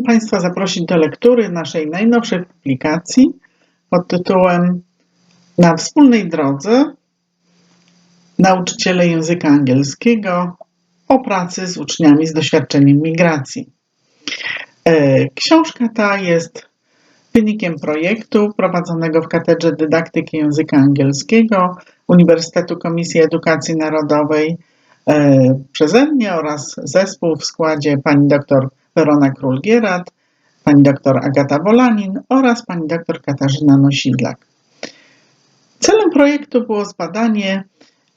Chciałabym Państwa zaprosić do lektury naszej najnowszej publikacji pod tytułem Na wspólnej drodze nauczyciele języka angielskiego o pracy z uczniami z doświadczeniem migracji. E, Książka ta jest wynikiem projektu prowadzonego w Katedrze Dydaktyki Języka Angielskiego Uniwersytetu Komisji Edukacji Narodowej e, przeze mnie oraz zespół w składzie pani dr Werona Król-Gierat, pani dr Agata Wolanin oraz pani dr Katarzyna Nosidlak. Celem projektu było zbadanie,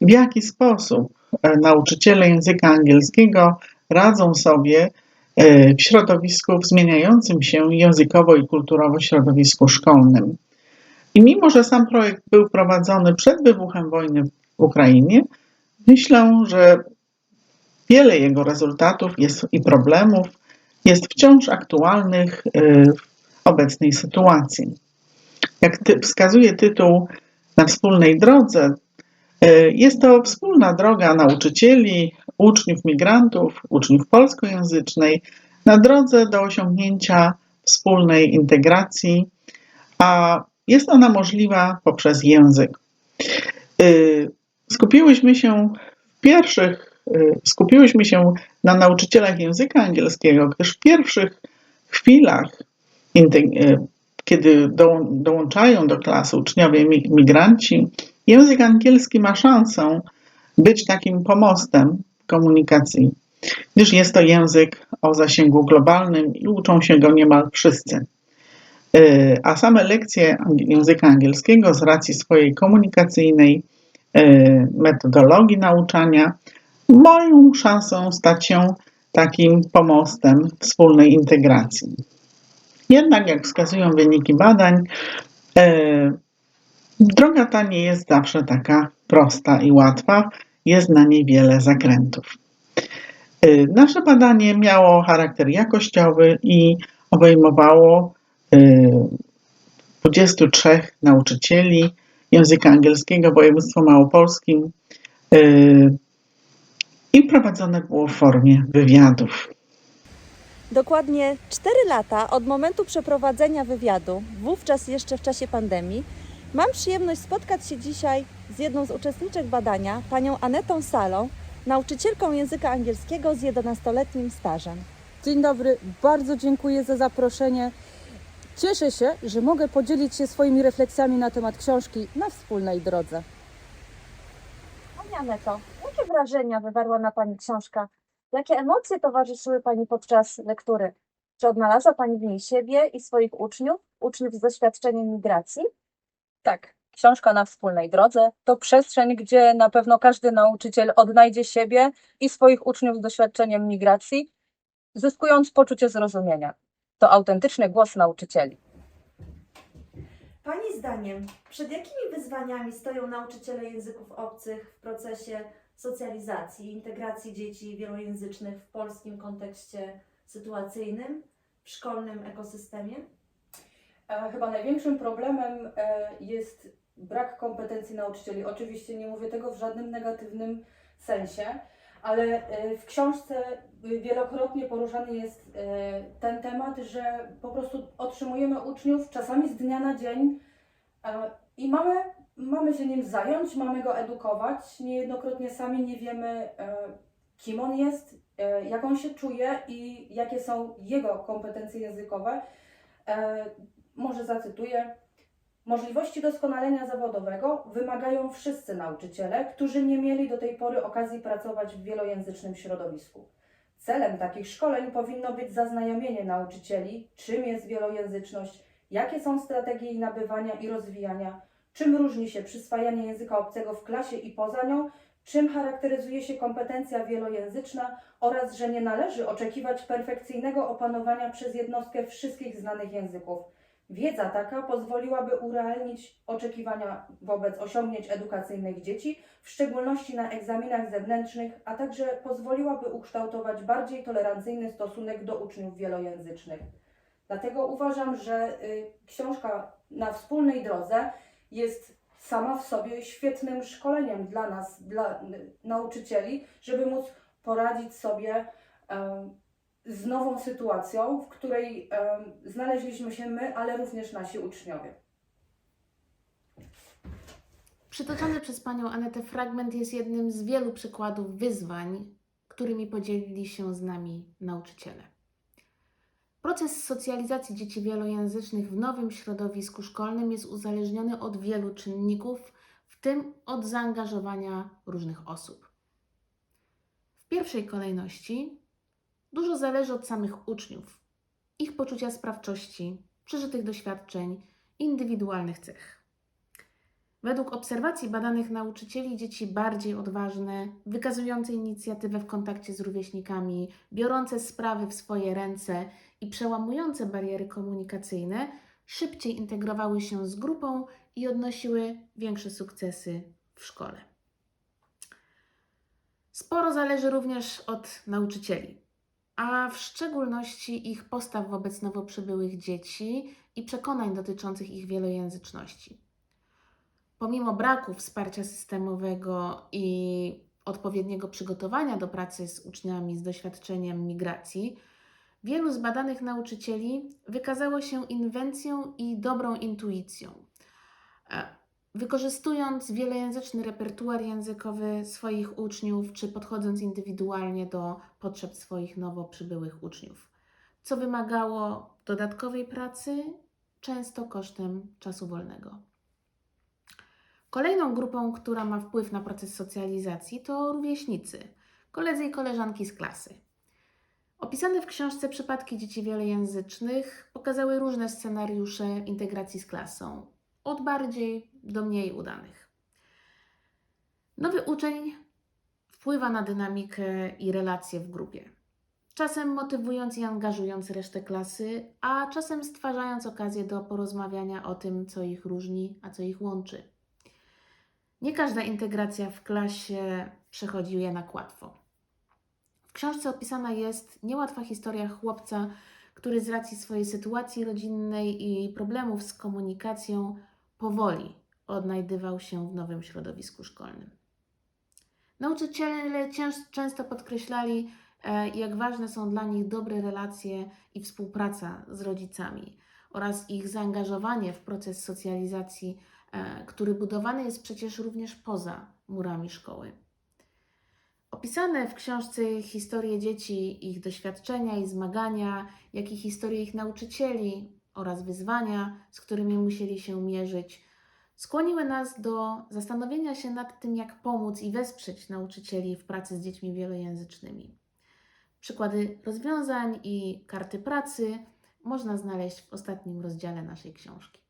w jaki sposób e, nauczyciele języka angielskiego radzą sobie e, w środowisku w zmieniającym się językowo i kulturowo środowisku szkolnym. I mimo, że sam projekt był prowadzony przed wybuchem wojny w Ukrainie, myślę, że wiele jego rezultatów jest i problemów jest wciąż aktualnych y, w obecnej sytuacji. Jak wskazuje tytuł na wspólnej drodze, y, jest to wspólna droga nauczycieli, uczniów migrantów, uczniów polskojęzycznej na drodze do osiągnięcia wspólnej integracji, a jest ona możliwa poprzez język. Y, skupiłyśmy się w pierwszych skupiłyśmy się na nauczycielach języka angielskiego, gdyż w pierwszych chwilach, y, kiedy dołączają do klasy uczniowie migranci, język angielski ma szansę być takim pomostem komunikacji, gdyż jest to język o zasięgu globalnym i uczą się go niemal wszyscy. Y, a same lekcje języka angielskiego z racji swojej komunikacyjnej metodologii nauczania mają szansę stać się takim pomostem wspólnej integracji. Jednak, jak wskazują wyniki badań, e, droga ta nie jest zawsze taka prosta i łatwa, jest na niej wiele zakrętów. E, nasze badanie miało charakter jakościowy i obejmowało 23 e, nauczycieli języka angielskiego w województwie małopolskim, i prowadzone było w formie wywiadów. Dokładnie 4 lata od momentu przeprowadzenia wywiadu, wówczas jeszcze w czasie pandemii, mam przyjemność spotkać się dzisiaj z jedną z uczestniczek badania, panią Anetą Salą, nauczycielką języka angielskiego z 11-letnim stażem. Dzień dobry, bardzo dziękuję za zaproszenie. Cieszę się, że mogę podzielić się swoimi refleksjami na temat książki na wspólnej drodze. Pani Aneto, wrażenia wywarła na Pani książka? Jakie emocje towarzyszyły Pani podczas lektury? Czy odnalazła Pani w niej siebie i swoich uczniów, uczniów z doświadczeniem migracji? Tak, książka na wspólnej drodze to przestrzeń, gdzie na pewno każdy nauczyciel odnajdzie siebie i swoich uczniów z doświadczeniem migracji, zyskując poczucie zrozumienia. To autentyczny głos nauczycieli. Pani zdaniem, przed jakimi wyzwaniami stoją nauczyciele języków obcych w procesie socjalizacji, integracji dzieci wielojęzycznych w polskim kontekście sytuacyjnym, w szkolnym ekosystemie? E, Chyba największym problemem e, jest brak kompetencji nauczycieli. Oczywiście nie mówię tego w żadnym negatywnym sensie, ale e, w książce wielokrotnie poruszany jest ten temat, że po prostu otrzymujemy uczniów czasami z dnia na dzień i mamy, mamy się nim zająć, mamy go edukować. Niejednokrotnie sami nie wiemy, e, kim on jest, e, jak on się czuje i jakie są jego kompetencje językowe. E, Może zacytuję. Możliwości doskonalenia zawodowego wymagają wszyscy nauczyciele, którzy nie mieli do tej pory okazji pracować w wielojęzycznym środowisku. Celem takich szkoleń powinno być zaznajomienie nauczycieli, czym jest wielojęzyczność, jakie są strategie jej nabywania i rozwijania, czym różni się przyswajanie języka obcego w klasie i poza nią, czym charakteryzuje się kompetencja wielojęzyczna oraz że nie należy oczekiwać perfekcyjnego opanowania przez jednostkę wszystkich znanych języków. Wiedza taka pozwoliłaby urealnić oczekiwania wobec osiągnięć edukacyjnych dzieci, w szczególności na egzaminach zewnętrznych, a także pozwoliłaby ukształtować bardziej tolerancyjny stosunek do uczniów wielojęzycznych. Dlatego uważam, że y, książka na wspólnej drodze jest sama w sobie świetnym szkoleniem dla nas, dla nauczycieli, żeby móc poradzić sobie z nową sytuacją, w której znaleźliśmy się my, ale również nasi uczniowie. Przytoczony przez panią Anetę fragment jest jednym z wielu przykładów wyzwań, którymi podzielili się z nami nauczyciele. Proces socjalizacji dzieci wielojęzycznych w nowym środowisku szkolnym jest uzależniony od wielu czynników, w tym od zaangażowania różnych osób. W pierwszej kolejności dużo zależy od samych uczniów, ich poczucia sprawczości, przeżytych doświadczeń, indywidualnych cech. Według obserwacji badanych nauczycieli dzieci bardziej odważne, wykazujące inicjatywę w kontakcie z rówieśnikami, biorące sprawy w swoje ręce i przełamujące bariery komunikacyjne, szybciej integrowały się z grupą i odnosiły większe sukcesy w szkole. Sporo zależy również od nauczycieli, a w szczególności ich postaw wobec nowo przybyłych dzieci i przekonań dotyczących ich wielojęzyczności. Pomimo braku wsparcia systemowego i odpowiedniego przygotowania do pracy z uczniami z doświadczeniem migracji, wielu z badanych nauczycieli wykazało się inwencją i dobrą intuicją. E, Wykorzystując wielojęzyczny repertuar językowy swoich uczniów, czy podchodząc indywidualnie do potrzeb swoich nowo przybyłych uczniów, co wymagało dodatkowej pracy, często kosztem czasu wolnego. Kolejną grupą, która ma wpływ na proces socjalizacji, to rówieśnicy, koledzy i koleżanki z klasy. Opisane w książce przypadki dzieci wielojęzycznych pokazały różne scenariusze integracji z klasą, od bardziej do mniej udanych. Nowy uczeń wpływa na dynamikę i relacje w grupie. Czasem motywując i angażując resztę klasy, a czasem stwarzając okazję do porozmawiania o tym, co ich różni, a co ich łączy. Nie każda integracja w klasie przechodzi jednak łatwo. W książce opisana jest niełatwa historia chłopca, który z racji swojej sytuacji rodzinnej i problemów z komunikacją powoli odnajdywał się w nowym środowisku szkolnym. Nauczyciele często podkreślali, e, jak ważne są dla nich dobre relacje i współpraca z rodzicami oraz ich zaangażowanie w proces socjalizacji który budowany jest przecież również poza murami szkoły. Opisane w książce historie dzieci, ich doświadczenia i zmagania, jak i historie ich nauczycieli oraz wyzwania, z którymi musieli się mierzyć, skłoniły nas do zastanowienia się nad tym, jak pomóc i wesprzeć nauczycieli w pracy z dziećmi wielojęzycznymi. Przykłady rozwiązań i karty pracy można znaleźć w ostatnim rozdziale naszej książki.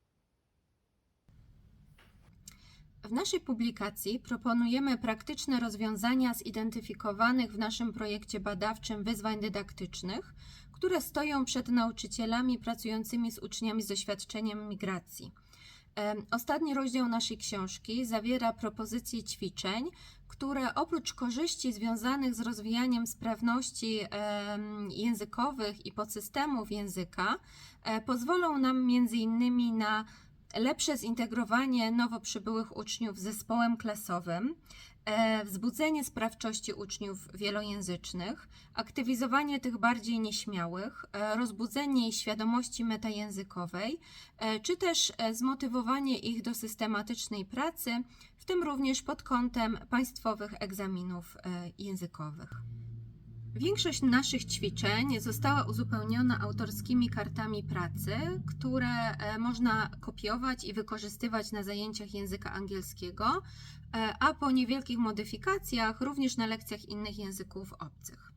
W naszej publikacji proponujemy praktyczne rozwiązania zidentyfikowanych w naszym projekcie badawczym wyzwań dydaktycznych, które stoją przed nauczycielami pracującymi z uczniami z doświadczeniem migracji. Ostatni rozdział naszej książki zawiera propozycje ćwiczeń, które oprócz korzyści związanych z rozwijaniem sprawności językowych i podsystemów języka, e, pozwolą nam m.in. na lepsze zintegrowanie nowo przybyłych uczniów z zespołem klasowym, e, wzbudzenie sprawczości uczniów wielojęzycznych, aktywizowanie tych bardziej nieśmiałych, e, rozbudzenie ich świadomości metajęzykowej, e, czy też zmotywowanie ich do systematycznej pracy, w tym również pod kątem państwowych egzaminów językowych. Większość naszych ćwiczeń została uzupełniona autorskimi kartami pracy, które e, można kopiować i wykorzystywać na zajęciach języka angielskiego, e, a po niewielkich modyfikacjach również na lekcjach innych języków obcych.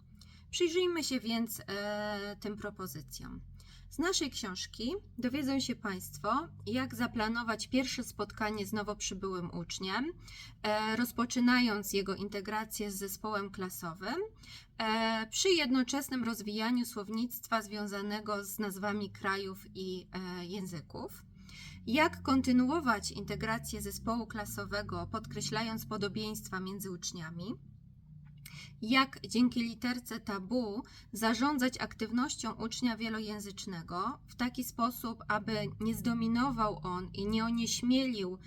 Przyjrzyjmy się więc e, tym propozycjom. Z naszej książki dowiedzą się Państwo, jak zaplanować pierwsze spotkanie z nowo przybyłym uczniem, e, rozpoczynając jego integrację z zespołem klasowym, e, przy jednoczesnym rozwijaniu słownictwa związanego z nazwami krajów i e, języków. Jak kontynuować integrację zespołu klasowego, podkreślając podobieństwa między uczniami? Jak dzięki literce tabu zarządzać aktywnością ucznia wielojęzycznego w taki sposób, aby nie zdominował on i nie onieśmielił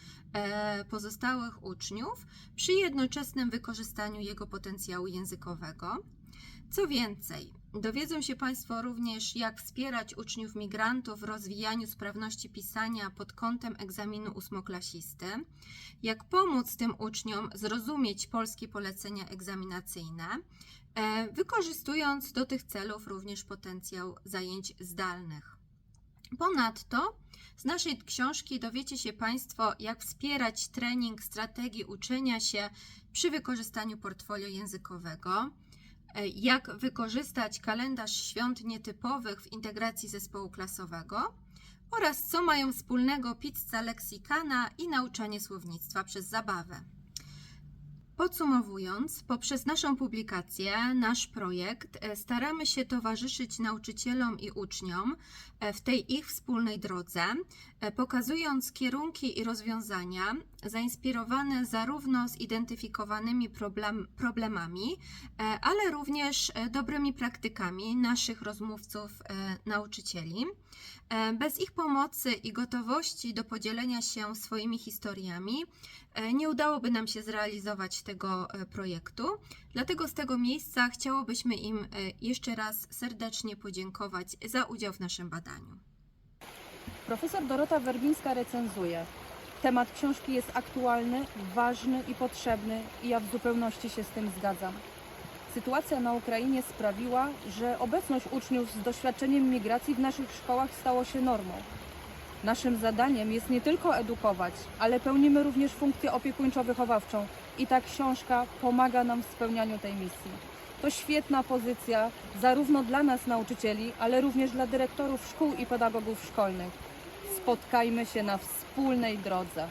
pozostałych uczniów przy jednoczesnym wykorzystaniu jego potencjału językowego. Co więcej, dowiedzą się Państwo również, jak wspierać uczniów migrantów w rozwijaniu sprawności pisania pod kątem egzaminu ósmoklasisty, jak pomóc tym uczniom zrozumieć polskie polecenia egzaminacyjne, e, wykorzystując do tych celów również potencjał zajęć zdalnych. Ponadto z naszej książki dowiecie się Państwo, jak wspierać trening strategii uczenia się przy wykorzystaniu portfolio językowego, e, jak wykorzystać kalendarz świąt nietypowych w integracji zespołu klasowego oraz co mają wspólnego pizza leksykana i nauczanie słownictwa przez zabawę. Podsumowując, poprzez naszą publikację, nasz projekt, e, staramy się towarzyszyć nauczycielom i uczniom e, w tej ich wspólnej drodze, e, pokazując kierunki i rozwiązania zainspirowane zarówno zidentyfikowanymi problem, problemami, ale również dobrymi praktykami naszych rozmówców, nauczycieli. Bez ich pomocy i gotowości do podzielenia się swoimi historiami nie udałoby nam się zrealizować tego e, projektu. Dlatego z tego miejsca chciałobyśmy im e, jeszcze raz serdecznie podziękować za udział w naszym badaniu. Profesor Dorota Werbińska recenzuje. Temat książki jest aktualny, ważny i potrzebny i ja w zupełności się z tym zgadzam. Sytuacja na Ukrainie sprawiła, że obecność uczniów z doświadczeniem migracji w naszych szkołach stało się normą. Naszym zadaniem jest nie tylko edukować, ale pełnimy również funkcję opiekuńczo-wychowawczą i ta książka pomaga nam w spełnianiu tej misji. To świetna pozycja zarówno dla nas nauczycieli, ale również dla dyrektorów szkół i pedagogów szkolnych. Spotkajmy się na wspólnej drodze.